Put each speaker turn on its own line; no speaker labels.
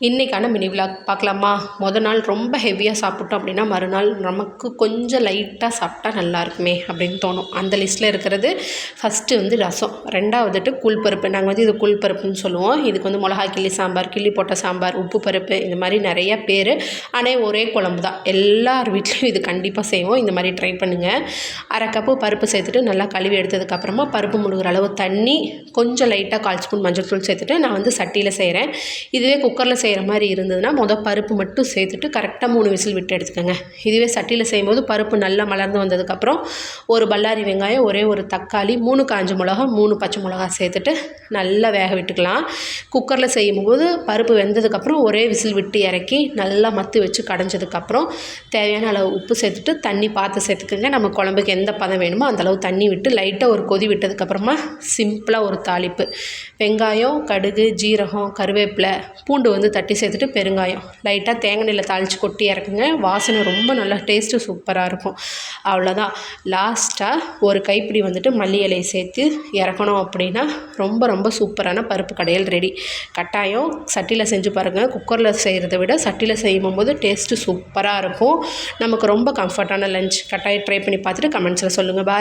இன்றைக்கான mini vlog பார்க்கலாமா? மொதல் நாள் ரொம்ப ஹெவியாக சாப்பிட்டோம் அப்படின்னா மறுநாள் நமக்கு கொஞ்சம் லைட்டாக சாப்பிட்டா நல்லா இருக்குமே அப்படின்னு தோணும். அந்த லிஸ்ட்டில் இருக்கிறது ஃபஸ்ட்டு வந்து ரசம். ரெண்டாவதுட்டு கூழ் பருப்பு நாங்கள் வந்து இது கூழ் பருப்புன்னு சொல்லுவோம். இதுக்கு வந்து மிளகா கிள்ளி சாம்பார் கிள்ளி போட்ட சாம்பார் உப்பு பருப்பு இந்த மாதிரி நிறைய பேர் ஆனால் ஒரே குழம்பு தான். எல்லார் வீட்லேயும் இது கண்டிப்பாக செய்வோம். இந்த மாதிரி ட்ரை பண்ணுங்கள் அரை கப்பு பருப்பு சேர்த்துட்டு நல்லா கழுவி எடுத்ததுக்கப்புறமா பருப்பு முழுகிற அளவு தண்ணி கொஞ்சம் லைட்டாக கால் ஸ்பூன் மஞ்சள் தூள் சேர்த்துட்டு நான் வந்து சட்டியில் செய்கிறேன் இதுவே குக்கரில் செய்கிற மாதிரி இருந்ததுன்னா மொதல் பருப்பு மட்டும் சேர்த்துட்டு கரெக்டாக மூணு விசில் விட்டு எடுத்துக்கோங்க. இதுவே சட்டியில் செய்யும்போது பருப்பு நல்லா மலர்ந்து வந்ததுக்கப்புறம் ஒரு பல்லாரி வெங்காயம் ஒரே ஒரு தக்காளி மூணு காஞ்ச மிளகா மூணு பச்சை மிளகா சேர்த்துட்டு நல்லா வேக விட்டுக்கலாம். குக்கரில் செய்யும்போது பருப்பு வெந்ததுக்கப்புறம் ஒரே விசில் விட்டு இறக்கி நல்லா மத்து வச்சு கடைஞ்சதுக்கப்புறம் தேவையான அளவு உப்பு சேர்த்துட்டு தண்ணி பார்த்து சேர்த்துக்கோங்க. நம்ம குழம்புக்கு எந்த பதம் வேணுமோ அந்தளவு தண்ணி விட்டு லைட்டாக ஒரு கொதி விட்டதுக்கப்புறமா சிம்பிளாக ஒரு தாளிப்பு. வெங்காயம் கடுகு ஜீரகம் கருவேப்பிலை பூண்டு வந்து தட்டி சேர்த்துட்டு பெருங்காயம். லைட்டாக தேங்காய் எண்ணெயில் தாளித்து கொட்டி இறக்குங்க. வாசனை ரொம்ப நல்லா டேஸ்ட்டு சூப்பராக இருக்கும். அவ்வளோதான் லாஸ்ட்டாக ஒரு கைப்பிடி வந்துட்டு மல்லி இலையை சேர்த்து இறக்கணும் அப்படின்னா ரொம்ப ரொம்ப சூப்பரான பருப்பு கடையல் ரெடி கட்டாயம் சட்டியில் செஞ்சு பாருங்கள் குக்கரில் செய்கிறத விட சட்டியில் செய்யும் போது டேஸ்ட்டு சூப்பராக இருக்கும். நமக்கு ரொம்ப கம்ஃபர்ட்டான லஞ்ச் கட்டாயம் ட்ரை பண்ணி பார்த்துட்டு கமெண்ட்ஸில் சொல்லுங்கள் பாய்